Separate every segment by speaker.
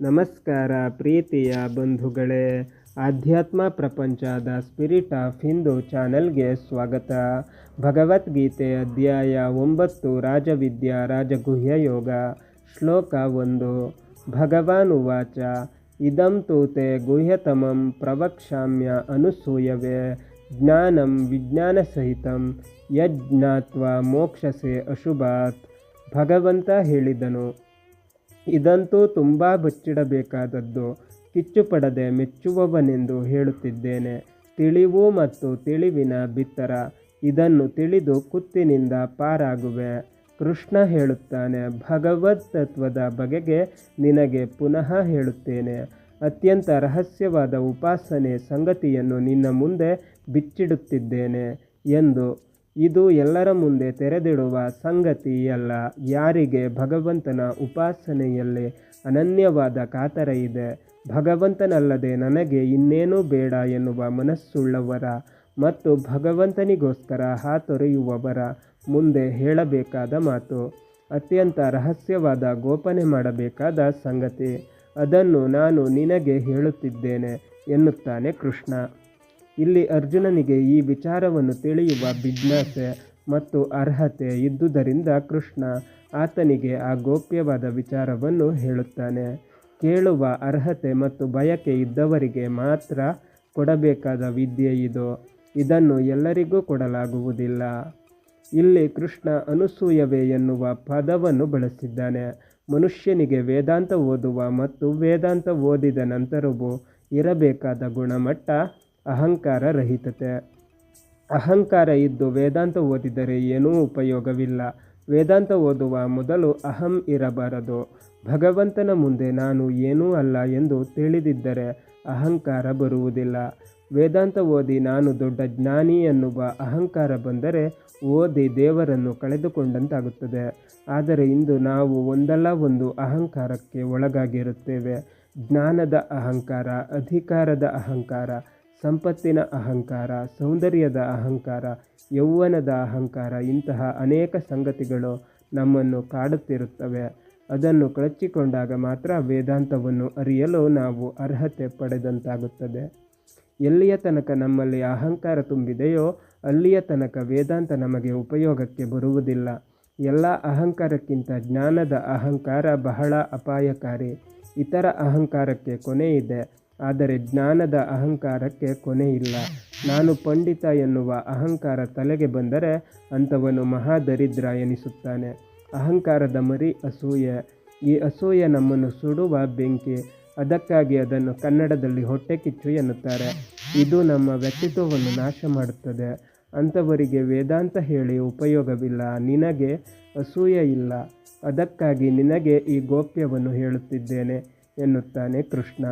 Speaker 1: ನಮಸ್ಕಾರ ಪ್ರೀತಿಯ ಬಂಧುಗಳೇ, ಆಧ್ಯಾತ್ಮ ಪ್ರಪಂಚದ ಸ್ಪಿರಿಟ್ ಆಫ್ ಹಿಂದೂ ಚಾನೆಲ್ಗೆ ಸ್ವಾಗತ. ಭಗವದ್ಗೀತೆ ಅಧ್ಯಾಯ ಒಂಬತ್ತು, ರಾಜವಿದ್ಯಾ, ರಾಜಗುಹ್ಯ ಯೋಗ, ಶ್ಲೋಕ ಒಂದು. ಭಗವಾನ್ ಉವಾಚ, ಇದಂ ತೂತೆ ಗುಹ್ಯತಮಂ ಪ್ರವಕ್ಷಾಮ್ಯ ಅನುಸೂಯವೇ, ಜ್ಞಾನಂ ವಿಜ್ಞಾನಸಹಿತಂ ಯಜ್ಞಾತ್ವ ಮೋಕ್ಷಸೆ ಅಶುಭಾತ್ ಭಗವಂತ ಹೇಳಿದನು. ಇದಂತೂ ತುಂಬ ಬಚ್ಚಿಡಬೇಕಾದದ್ದು. ಕಿಚ್ಚುಪಡದೆ ಮೆಚ್ಚುವವನೆಂದು ಹೇಳುತ್ತಿದ್ದೇನೆ. ತಿಳಿವು ಮತ್ತು ತಿಳಿವಿನ ಬಿತ್ತರ. ಇದನ್ನು ತಿಳಿದು ಕುತ್ತಿನಿಂದ ಪಾರಾಗುವೆ. ಕೃಷ್ಣ ಹೇಳುತ್ತಾನೆ, ಭಗವದ್ ತತ್ವದ ಬಗೆಗೆ ನಿನಗೆ ಪುನಃ ಹೇಳುತ್ತೇನೆ. ಅತ್ಯಂತ ರಹಸ್ಯವಾದ ಉಪಾಸನೆ ಸಂಗತಿಯನ್ನು ನಿನ್ನ ಮುಂದೆ ಬಿಚ್ಚಿಡುತ್ತಿದ್ದೇನೆ ಎಂದು ಇದು ಎಲ್ಲರ ಮುಂದೆ ತೆರೆದಿಡುವ ಸಂಗತಿಯಲ್ಲ ಯಾರಿಗೆ ಭಗವಂತನ ಉಪಾಸನೆಯಲ್ಲಿ ಅನನ್ಯವಾದ ಕಾತರ ಇದೆ? ಭಗವಂತನಲ್ಲದೆ ನನಗೆ ಇನ್ನೇನೂ ಬೇಡ ಎನ್ನುವ ಮನಸ್ಸುಳ್ಳವರ ಮತ್ತು ಭಗವಂತನಿಗೋಸ್ಕರ ಹಾತೊರೆಯುವವರ ಮುಂದೆ ಹೇಳಬೇಕಾದ ಮಾತು, ಅತ್ಯಂತ ರಹಸ್ಯವಾದ ಗೋಪನೆ ಮಾಡಬೇಕಾದ ಸಂಗತಿ. ಅದನ್ನು ನಾನು ನಿನಗೆ ಹೇಳುತ್ತಿದ್ದೇನೆ ಎನ್ನುತ್ತಾನೆ ಕೃಷ್ಣ. ಇಲ್ಲಿ ಅರ್ಜುನನಿಗೆ ಈ ವಿಚಾರವನ್ನು ತಿಳಿಯುವ ಜಿಜ್ಞಾಸೆ ಮತ್ತು ಅರ್ಹತೆ ಇದ್ದುದರಿಂದ ಕೃಷ್ಣ ಆತನಿಗೆ ಆ ಗೋಪ್ಯವಾದ ವಿಚಾರವನ್ನು ಹೇಳುತ್ತಾನೆ. ಕೇಳುವ ಅರ್ಹತೆ ಮತ್ತು ಬಯಕೆ ಇದ್ದವರಿಗೆ ಮಾತ್ರ ಕೊಡಬೇಕಾದ ವಿದ್ಯೆ ಇದು. ಇದನ್ನು ಎಲ್ಲರಿಗೂ ಕೊಡಲಾಗುವುದಿಲ್ಲ. ಇಲ್ಲಿ ಕೃಷ್ಣ ಅನುಸೂಯವೇ ಎನ್ನುವ ಪದವನ್ನು ಬಳಸಿದ್ದಾನೆ. ಮನುಷ್ಯನಿಗೆ ವೇದಾಂತ ಓದುವ ಮತ್ತು ವೇದಾಂತ ಓದಿದ ನಂತರವೂ ಇರಬೇಕಾದ ಗುಣಮಟ್ಟ ಅಹಂಕಾರ ರಹಿತತೆ. ಅಹಂಕಾರ ಇದ್ದು ವೇದಾಂತ ಓದಿದರೆ ಏನೂ ಉಪಯೋಗವಿಲ್ಲ. ವೇದಾಂತ ಓದುವ ಮೊದಲು ಅಹಂ ಇರಬಾರದು. ಭಗವಂತನ ಮುಂದೆ ನಾನು ಏನೂ ಅಲ್ಲ ಎಂದು ತಿಳಿದಿದ್ದರೆ ಅಹಂಕಾರ ಬರುವುದಿಲ್ಲ. ವೇದಾಂತ ಓದಿ ನಾನು ದೊಡ್ಡ ಜ್ಞಾನಿ ಎನ್ನುವ ಅಹಂಕಾರ ಬಂದರೆ ಓದಿ ದೇವರನ್ನು ಕಳೆದುಕೊಂಡಂತಾಗುತ್ತದೆ. ಆದರೆ ಇಂದು ನಾವು ಒಂದಲ್ಲ ಒಂದು ಅಹಂಕಾರಕ್ಕೆ ಒಳಗಾಗಿರುತ್ತೇವೆ. ಜ್ಞಾನದ ಅಹಂಕಾರ, ಅಧಿಕಾರದ ಅಹಂಕಾರ ಸಂಪತ್ತಿನ ಅಹಂಕಾರ, ಸೌಂದರ್ಯದ ಅಹಂಕಾರ ಯೌವನದ ಅಹಂಕಾರ ಇಂತಹ ಅನೇಕ ಸಂಗತಿಗಳು ನಮ್ಮನ್ನು ಕಾಡುತ್ತಿರುತ್ತವೆ. ಅದನ್ನು ಕಳಚಿಕೊಂಡಾಗ ಮಾತ್ರ ವೇದಾಂತವನ್ನು ಅರಿಯಲು ನಾವು ಅರ್ಹತೆ ಪಡೆದಂತಾಗುತ್ತದೆ. ಎಲ್ಲಿಯ ತನಕ ನಮ್ಮಲ್ಲಿ ಅಹಂಕಾರ ತುಂಬಿದೆಯೋ, ಅಲ್ಲಿಯ ತನಕ ವೇದಾಂತ ನಮಗೆ ಉಪಯೋಗಕ್ಕೆ ಬರುವುದಿಲ್ಲ. ಎಲ್ಲ ಅಹಂಕಾರಕ್ಕಿಂತ ಜ್ಞಾನದ ಅಹಂಕಾರ ಬಹಳ ಅಪಾಯಕಾರಿ. ಇತರ ಅಹಂಕಾರಕ್ಕೆ ಕೊನೆಯಿದೆ. ಆದರೆ ಜ್ಞಾನದ ಅಹಂಕಾರಕ್ಕೆ ಕೊನೆಯಿಲ್ಲ. ನಾನು ಪಂಡಿತ ಎನ್ನುವ ಅಹಂಕಾರ ತಲೆಗೆ ಬಂದರೆ ಅಂಥವನು ಮಹಾದರಿದ್ರ ಎನಿಸುತ್ತಾನೆ. ಅಹಂಕಾರದ ಮರಿ ಅಸೂಯೆ. ಈ ಅಸೂಯೆ ನಮ್ಮನ್ನು ಸುಡುವ ಬೆಂಕಿ. ಅದಕ್ಕಾಗಿ ಅದನ್ನು ಕನ್ನಡದಲ್ಲಿ ಹೊಟ್ಟೆ ಕಿಚ್ಚು ಎನ್ನುತ್ತಾರೆ. ಇದು ನಮ್ಮ ವ್ಯಕ್ತಿತ್ವವನ್ನು ನಾಶ ಮಾಡುತ್ತದೆ ಅಂಥವರಿಗೆ ವೇದಾಂತ ಹೇಳಿ ಉಪಯೋಗವಿಲ್ಲ. ನಿನಗೆ ಅಸೂಯೆ ಇಲ್ಲ. ಅದಕ್ಕಾಗಿ ನಿನಗೆ ಈ ಗೋಪ್ಯವನ್ನು ಹೇಳುತ್ತಿದ್ದೇನೆ ಎನ್ನುತ್ತಾನೆ ಕೃಷ್ಣ.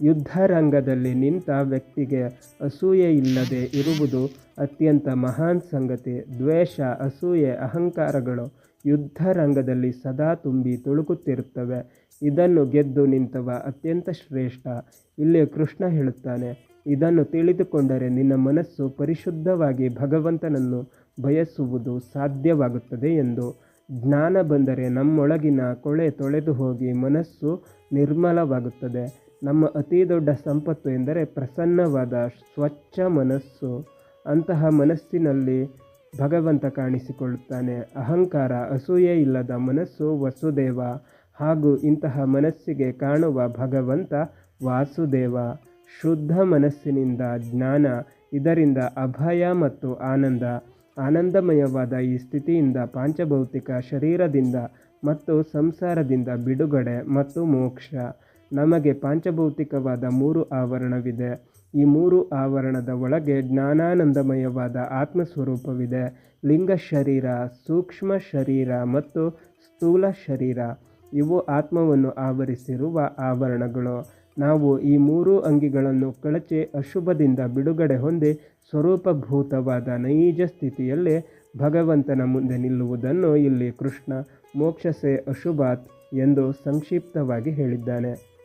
Speaker 1: ಯುದ್ಧರಂಗದಲ್ಲಿ ನಿಂತ ವ್ಯಕ್ತಿಗೆ ಅಸೂಯೆ ಇಲ್ಲದೆ ಇರುವುದು ಅತ್ಯಂತ ಮಹಾನ್ ಸಂಗತಿ. ದ್ವೇಷ, ಅಸೂಯೆ, ಅಹಂಕಾರಗಳು ಯುದ್ಧರಂಗದಲ್ಲಿ ಸದಾ ತುಂಬಿ ತುಳುಕುತ್ತಿರುತ್ತವೆ. ಇದನ್ನು ಗೆದ್ದು ನಿಂತವ ಅತ್ಯಂತ ಶ್ರೇಷ್ಠ. ಇಲ್ಲಿ ಕೃಷ್ಣ ಹೇಳುತ್ತಾನೆ, ಇದನ್ನು ತಿಳಿದುಕೊಂಡರೆ ನಿನ್ನ ಮನಸ್ಸು ಪರಿಶುದ್ಧವಾಗಿ ಭಗವಂತನನ್ನು ಬಯಸುವುದು ಸಾಧ್ಯವಾಗುತ್ತದೆ ಎಂದು. ಜ್ಞಾನ ಬಂದರೆ ನಮ್ಮೊಳಗಿನ ಕೊಳೆ ತೊಳೆದು ಹೋಗಿ ಮನಸ್ಸು ನಿರ್ಮಲವಾಗುತ್ತದೆ. ನಮ್ಮ ಅತಿ ದೊಡ್ಡ ಸಂಪತ್ತು ಎಂದರೆ ಪ್ರಸನ್ನವಾದ ಸ್ವಚ್ಛ ಮನಸ್ಸು. ಅಂತಹ ಮನಸ್ಸಿನಲ್ಲಿ ಭಗವಂತ ಕಾಣಿಸಿಕೊಳ್ಳುತ್ತಾನೆ. ಅಹಂಕಾರ, ಅಸೂಯೆ ಇಲ್ಲದ ಮನಸ್ಸು ವಸುದೇವ. ಹಾಗೂ ಇಂತಹ ಮನಸ್ಸಿಗೆ ಕಾಣುವ ಭಗವಂತ ವಾಸುದೇವ. ಶುದ್ಧ ಮನಸ್ಸಿನಿಂದ ಜ್ಞಾನ, ಇದರಿಂದ ಅಭಯ ಮತ್ತು ಆನಂದ. ಆನಂದಮಯವಾದ ಈ ಸ್ಥಿತಿಯಿಂದ ಪಾಂಚಭೌತಿಕ ಶರೀರದಿಂದ ಮತ್ತು ಸಂಸಾರದಿಂದ ಬಿಡುಗಡೆ ಮತ್ತು ಮೋಕ್ಷ. ನಮಗೆ ಪಾಂಚಭೌತಿಕವಾದ ಮೂರು ಆವರಣವಿದೆ. ಈ ಮೂರು ಆವರಣದ ಒಳಗೆ ಜ್ಞಾನಾನಂದಮಯವಾದ ಆತ್ಮಸ್ವರೂಪವಿದೆ. ಲಿಂಗ ಶರೀರ, ಸೂಕ್ಷ್ಮ ಶರೀರ ಮತ್ತು ಸ್ಥೂಲ ಶರೀರ ಇವು ಆತ್ಮವನ್ನು ಆವರಿಸಿರುವ ಆವರಣಗಳು. ನಾವು ಈ ಮೂರು ಅಂಗಿಗಳನ್ನು ಕಳಚಿ ಅಶುಭದಿಂದ ಬಿಡುಗಡೆ ಹೊಂದಿ ಸ್ವರೂಪಭೂತವಾದ ನೈಜ ಸ್ಥಿತಿಯಲ್ಲಿ ಭಗವಂತನ ಮುಂದೆ ನಿಲ್ಲುವುದನ್ನು ಇಲ್ಲಿ ಕೃಷ್ಣ ಮೋಕ್ಷಸೆ ಅಶುಭಾತ್ ಎಂದು ಸಂಕ್ಷಿಪ್ತವಾಗಿ ಹೇಳಿದ್ದಾನೆ.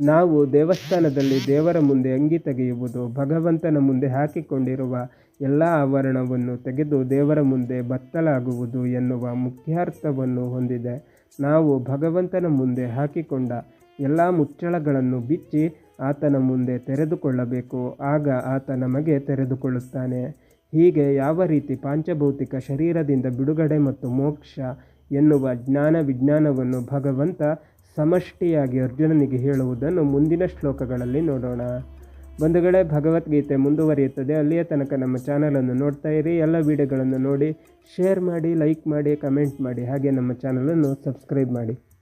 Speaker 1: ನಾವು ದೇವಸ್ಥಾನದಲ್ಲಿ ದೇವರ ಮುಂದೆ ಅಂಗಿ ತೆಗೆಯುವುದು, ಭಗವಂತನ ಮುಂದೆ ಹಾಕಿಕೊಂಡಿರುವ ಎಲ್ಲ ಆವರಣವನ್ನು ತೆಗೆದು ದೇವರ ಮುಂದೆ ಬತ್ತಲಾಗುವುದು ಎನ್ನುವ ಮುಖ್ಯಾರ್ಥವನ್ನು ಹೊಂದಿದೆ. ನಾವು ಭಗವಂತನ ಮುಂದೆ ಹಾಕಿಕೊಂಡ ಎಲ್ಲ ಮುಚ್ಚಳಗಳನ್ನು ಬಿಚ್ಚಿ ಆತನ ಮುಂದೆ ತೆರೆದುಕೊಳ್ಳಬೇಕು, ಆಗ ಆತ ನಮಗೆ ತೆರೆದುಕೊಳ್ಳುತ್ತಾನೆ. ಹೀಗೆ ಯಾವ ರೀತಿ ಪಾಂಚಭೌತಿಕ ಶರೀರದಿಂದ ಬಿಡುಗಡೆ ಮತ್ತು ಮೋಕ್ಷ ಎನ್ನುವ ಜ್ಞಾನ ವಿಜ್ಞಾನವನ್ನು ಭಗವಂತ ಸಮಷ್ಟಿಯಾಗಿ ಅರ್ಜುನನಿಗೆ ಹೇಳುವುದನ್ನು ಮುಂದಿನ ಶ್ಲೋಕಗಳಲ್ಲಿ ನೋಡೋಣ. ಬಂಧುಗಳೇ, ಭಗವದ್ಗೀತೆ ಮುಂದುವರಿಯುತ್ತದೆ. ಅಲ್ಲಿಯ ತನಕ ನಮ್ಮ ಚಾನಲನ್ನು ನೋಡ್ತಾ ಇರಿ. ಎಲ್ಲ ವಿಡಿಯೋಗಳನ್ನು ನೋಡಿ, ಶೇರ್ ಮಾಡಿ, ಲೈಕ್ ಮಾಡಿ, ಕಮೆಂಟ್ ಮಾಡಿ. ಹಾಗೆ ನಮ್ಮ ಚಾನಲನ್ನು ಸಬ್ಸ್ಕ್ರೈಬ್ ಮಾಡಿ.